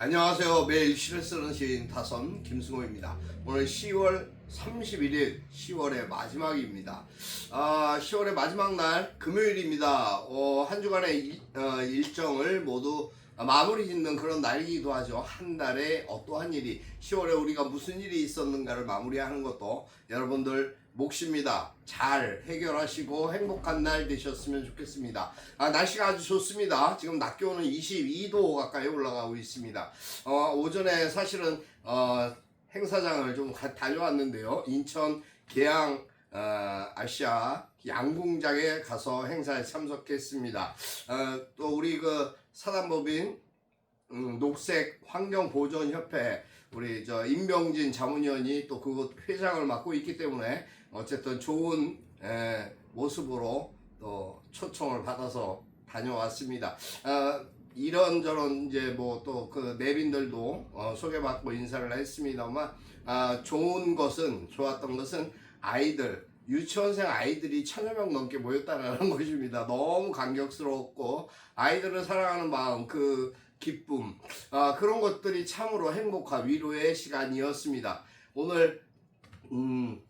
안녕하세요. 매일 시를 쓰는 시인 타선 김승호입니다. 오늘 10월 31일 10월의 마지막입니다. 아, 10월의 마지막 날 금요일입니다. 어, 한 주간의 일, 어, 일정을 모두 마무리 짓는 그런 날이기도 하죠. 한 달에 어떠한 일이 10월에 우리가 무슨 일이 있었는가를 마무리하는 것도 여러분들 몫입니다. 잘 해결하시고 행복한 날 되셨으면 좋겠습니다. 아, 날씨가 아주 좋습니다. 지금 낮 기온은 22도 가까이 올라가고 있습니다. 어, 오전에 사실은 어, 행사장을 좀 가- 다녀왔는데요. 인천 계양 어, 아시아 양궁장에 가서 행사에 참석했습니다. 어, 또 우리 그 사단법인 음, 녹색 환경보존협회 우리 저 임병진 자문위원이 또 그곳 회장을 맡고 있기 때문에 어쨌든 좋은 에, 모습으로 또 초청을 받아서 다녀왔습니다. 어, 이런저런 이제 뭐 또 그 내빈들도 어, 소개받고 인사를 했습니다만 아, 좋은 것은 좋았던 것은 아이들 유치원생 아이들이 천여 명 넘게 모였다는 것입니다. 너무 감격스러웠고 아이들을 사랑하는 마음 그 기쁨 아, 그런 것들이 참으로 행복한 위로의 시간이었습니다. 오늘 음,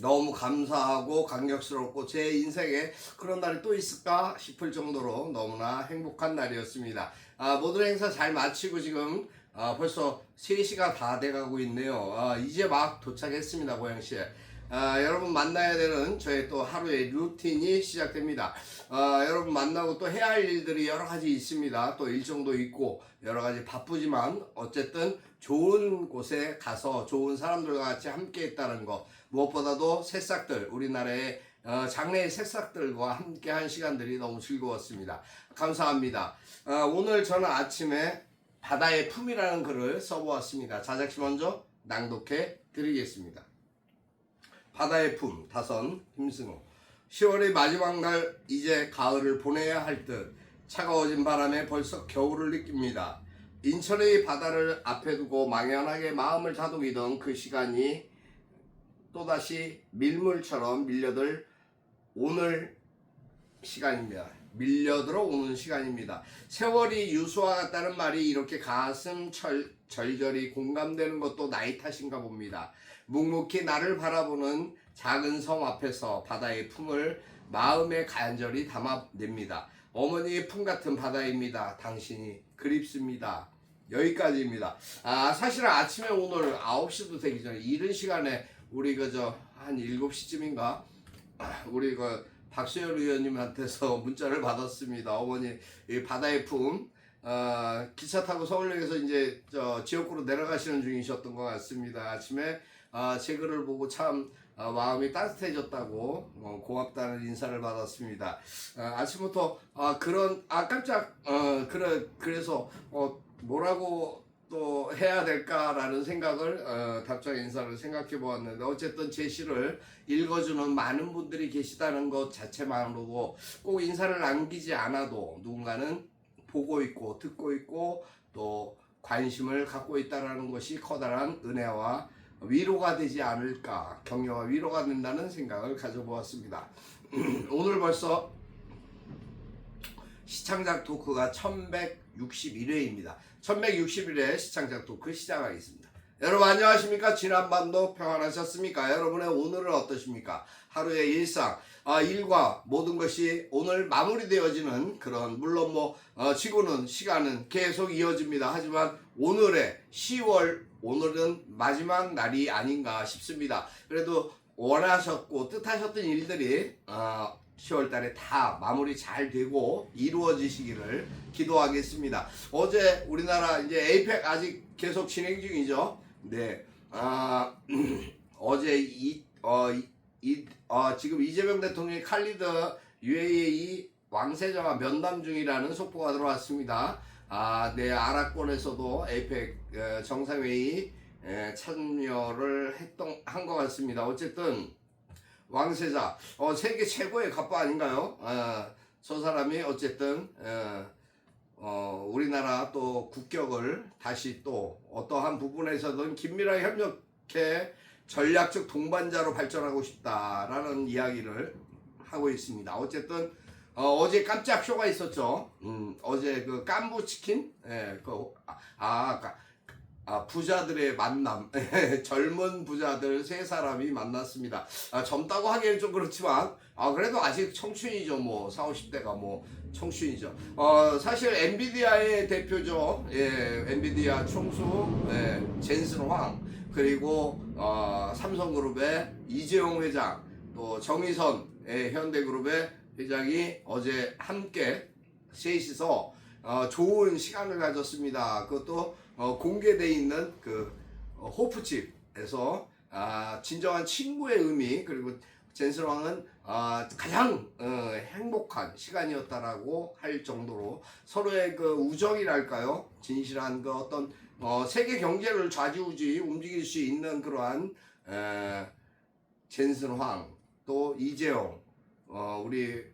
너무 감사하고 감격스럽고 제 인생에 그런 날이 또 있을까 싶을 정도로 너무나 행복한 날이었습니다. 아, 모든 행사 잘 마치고 지금 아, 벌써 3시가 다 돼가고 있네요. 아, 이제 막 도착했습니다, 고양시에. 아, 여러분 만나야 되는 저의 또 하루의 루틴이 시작됩니다. 아, 여러분 만나고 또 해야 할 일들이 여러 가지 있습니다. 또 일정도 있고 여러 가지 바쁘지만 어쨌든 좋은 곳에 가서 좋은 사람들과 같이 함께 했다는 것 무엇보다도 새싹들 우리나라의 어, 장래의 새싹들과 함께 한 시간들이 너무 즐거웠습니다. 감사합니다. 어, 오늘 저는 아침에 바다의 품이라는 글을 써보았습니다. 자작시 먼저 낭독해 드리겠습니다. 바다의 품 다선 김승호 10월의 마지막 날 이제 가을을 보내야 할 듯 차가워진 바람에 벌써 겨울을 느낍니다. 인천의 바다를 앞에 두고 망연하게 마음을 다독이던 그 시간이 또다시 밀물처럼 밀려들 오늘 시간입니다. 밀려들어 오는 시간입니다. 세월이 유수와 같다는 말이 이렇게 가슴 철, 절절히 공감되는 것도 나이 탓인가 봅니다. 묵묵히 나를 바라보는 작은 섬 앞에서 바다의 품을 마음에 간절히 담아냅니다. 어머니의 품 같은 바다입니다. 당신이 그립습니다. 여기까지입니다. 아, 사실은 아침에 오늘 9시도 되기 전에 이른 시간에 우리 그저 한 7시쯤인가 우리 그 박수열 의원님한테서 문자를 받았습니다. 어머니 이 바다의 품 어, 기차 타고 서울역에서 이제 저 지역구로 내려가시는 중이셨던 것 같습니다. 아침에 아, 제 글을 보고 참 어, 마음이 따뜻해졌다고 어, 고맙다는 인사를 받았습니다. 어, 아침부터 아, 그런 아 깜짝 어, 그래 그래서 어, 뭐라고 또 해야 될까라는 생각을 어, 답장 인사를 생각해 보았는데 어쨌든 제 시를 읽어주는 많은 분들이 계시다는 것 자체만으로도 꼭 인사를 남기지 않아도 누군가는 보고 있고 듣고 있고 또 관심을 갖고 있다라는 것이 커다란 은혜와 위로가 되지 않을까 격려와 위로가 된다는 생각을 가져보았습니다. 오늘 벌써 시창작 토크가 1161회입니다. 1161회 시창작 토크 시작하겠습니다. 여러분 안녕하십니까? 지난밤도 평안하셨습니까? 여러분의 오늘은 어떠십니까? 하루의 일상, 아, 일과 모든 것이 오늘 마무리되어지는 그런 물론 뭐 어, 지구는 시간은 계속 이어집니다. 하지만 오늘의 10월 오늘은 마지막 날이 아닌가 싶습니다. 그래도 원하셨고 뜻하셨던 일들이 어, 10월 달에 다 마무리 잘 되고 이루어지시기를 기도하겠습니다. 어제 우리나라 이제 에이펙 아직 계속 진행 중이죠. 네. 아, 어제 이, 어, 이, 이, 어, 지금 이재명 대통령이 칼리드 UAE 왕세자와 면담 중이라는 속보가 들어왔습니다. 아, 네, 아랍권에서도 에이펙 어, 정상회의 에, 참여를 했던 한 것 같습니다. 어쨌든 왕세자, 어, 세계 최고의 갑부 아닌가요? 어, 저 사람이 어쨌든 어, 어, 우리나라 또 국격을 다시 또 어떠한 부분에서든 긴밀하게 협력해 전략적 동반자로 발전하고 싶다라는 이야기를 하고 있습니다. 어쨌든 어, 제 깜짝 쇼가 있었죠. 음, 어제 그 깐부 치킨, 예, 그, 아, 아, 까- 아, 부자들의 만남, 젊은 부자들 세 사람이 만났습니다. 아, 젊다고 하기에는 좀 그렇지만, 아, 그래도 아직 청춘이죠. 뭐, 40, 50대가 뭐, 청춘이죠. 어, 사실 엔비디아의 대표죠. 예, 엔비디아 총수, 예, 젠슨 황, 그리고, 어, 삼성그룹의 이재용 회장, 또 정의선, 예, 현대그룹의 회장이 어제 함께 셋이서 어, 좋은 시간을 가졌습니다. 그것도 어, 공개돼 있는 그 어, 호프집에서 아, 진정한 친구의 의미 그리고 젠슨 왕은 아, 가장 어, 행복한 시간이었다라고 할 정도로 서로의 그 우정이랄까요 진실한 그 어떤 어, 세계 경제를 좌지우지 움직일 수 있는 그러한 에, 젠슨 황 또 이재용 어, 우리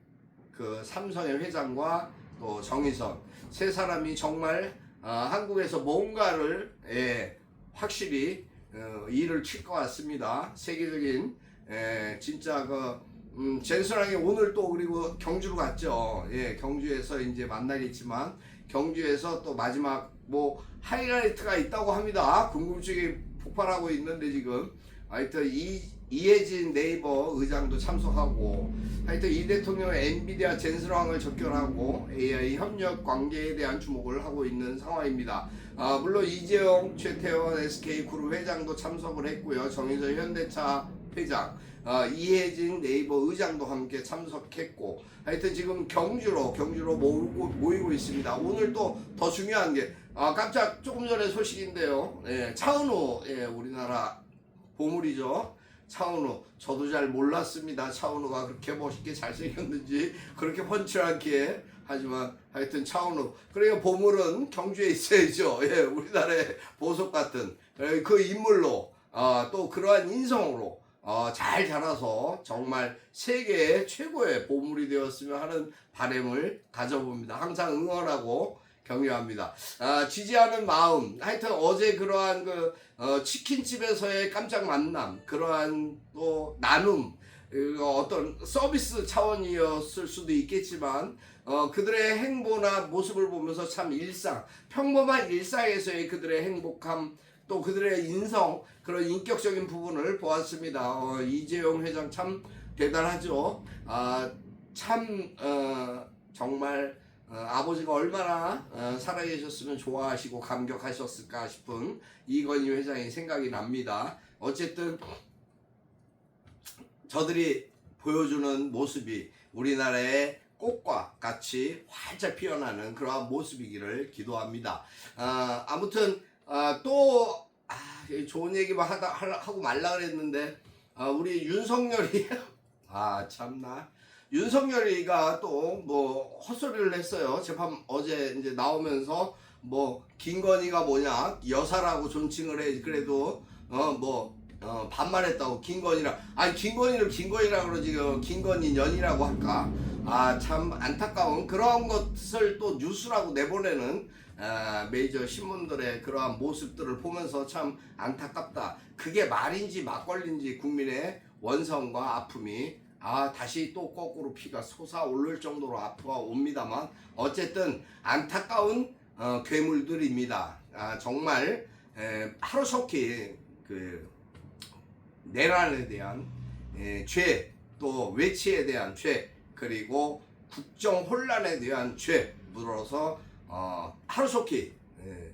그 삼성의 회장과 또 정의선 세 사람이 정말 어, 한국에서 뭔가를 예, 확실히 어, 일을 칠 것 같습니다. 세계적인 예, 진짜 그 음, 젠슨왕이 오늘 또 그리고 경주로 갔죠. 예, 경주에서 이제 만나겠지만 경주에서 또 마지막 뭐 하이라이트가 있다고 합니다. 궁금증이 폭발하고 있는데 지금 하여튼 이 이혜진 네이버 의장도 참석하고 하여튼 이 대통령 엔비디아 젠슨왕을 접견하고 AI 협력 관계에 대한 주목을 하고 있는 상황입니다. 아, 물론 이재용, 최태원 SK 그룹 회장도 참석을 했고요. 정의선 현대차 회장, 아, 이혜진 네이버 의장도 함께 참석했고 하여튼 지금 경주로 경주로 모이고, 모이고 있습니다. 오늘 또 더 중요한 게 아, 깜짝 조금 전에 소식인데요. 예, 차은우 예, 우리나라 보물이죠. 차은우 저도 잘 몰랐습니다. 차은우가 그렇게 멋있게 잘생겼는지 그렇게 펀치하게 하지만 하여튼 차은우 그러니까 보물은 경주에 있어야죠. 예, 우리나라의 보석 같은 예, 그 인물로 아, 또 그러한 인성으로 어, 잘 자라서 정말 세계의 최고의 보물이 되었으면 하는 바람을 가져봅니다. 항상 응원하고 격려합니다. 아, 지지하는 마음. 하여튼 어제 그러한 그 어, 치킨집에서의 깜짝 만남, 그러한 또 나눔, 그 어떤 서비스 차원이었을 수도 있겠지만 어, 그들의 행보나 모습을 보면서 참 일상, 평범한 일상에서의 그들의 행복함, 또 그들의 인성, 그런 인격적인 부분을 보았습니다. 어, 이재용 회장 참 대단하죠. 아, 참 어, 정말 어, 아버지가 얼마나 어, 살아계셨으면 좋아하시고 감격하셨을까 싶은 이건희 회장의 생각이 납니다. 어쨌든 저들이 보여주는 모습이 우리나라의 꽃과 같이 활짝 피어나는 그러한 모습이기를 기도합니다. 아, 아무튼 아, 또 아, 좋은 얘기만 하다 하- 하고 말라 그랬는데 아, 우리 윤석열이 아 참나 윤석열이가 또 뭐 헛소리를 했어요. 재판 어제 이제 나오면서 뭐 김건희가 뭐냐 여사라고 존칭을 해. 그래도 어뭐 어, 반말했다고 김건희라. 아니 김건희를 김건희라 그러지. 그 김건희 년이라고 할까? 아 참 안타까운 그러한 것을 또 뉴스라고 내보내는 아, 메이저 신문들의 그러한 모습들을 보면서 참 안타깝다. 그게 말인지 막걸리인지 국민의 원성과 아픔이 아 다시 또 거꾸로 피가 솟아오를 정도로 아프가 옵니다만 어쨌든 안타까운 어, 괴물들입니다. 아, 정말 에, 하루속히 그 내란에 대한 에, 죄, 또 외치에 대한 죄, 그리고 국정 혼란에 대한 죄 물어서 어, 하루속히 에,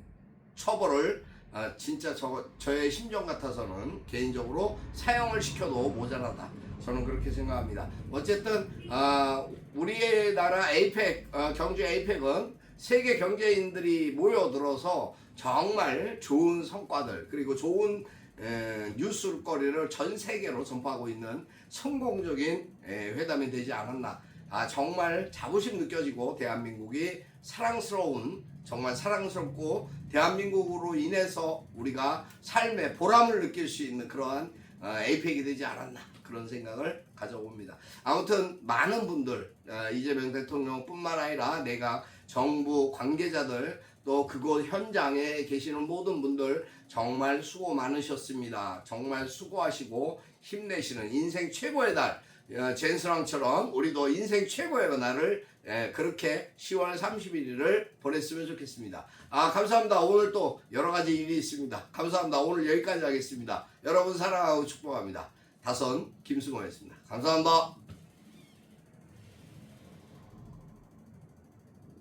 처벌을 아, 진짜 저, 저의 심정 같아서는 개인적으로 사형을 시켜도 모자라다. 저는 그렇게 생각합니다. 어쨌든 아, 우리나라 에이펙 어, 경주 에이펙은 세계 경제인들이 모여들어서 정말 좋은 성과들 그리고 좋은 에, 뉴스거리를 전 세계로 전파하고 있는 성공적인 에, 회담이 되지 않았나. 아 정말 자부심 느껴지고 대한민국이 사랑스러운 정말 사랑스럽고 대한민국으로 인해서 우리가 삶의 보람을 느낄 수 있는 그러한 어, 에이펙이 되지 않았나 그런 생각을 가져봅니다. 아무튼 많은 분들 어, 이재명 대통령뿐만 아니라 내가 정부 관계자들 또 그곳 현장에 계시는 모든 분들 정말 수고 많으셨습니다. 정말 수고하시고 힘내시는 인생 최고의 달 어, 젠스랑처럼 우리도 인생 최고의 날을 예, 그렇게 10월 31일을 보냈으면 좋겠습니다. 아 감사합니다. 오늘 또 여러 가지 일이 있습니다. 감사합니다. 오늘 여기까지 하겠습니다. 여러분 사랑하고 축복합니다. 다선 김승호였습니다. 감사합니다.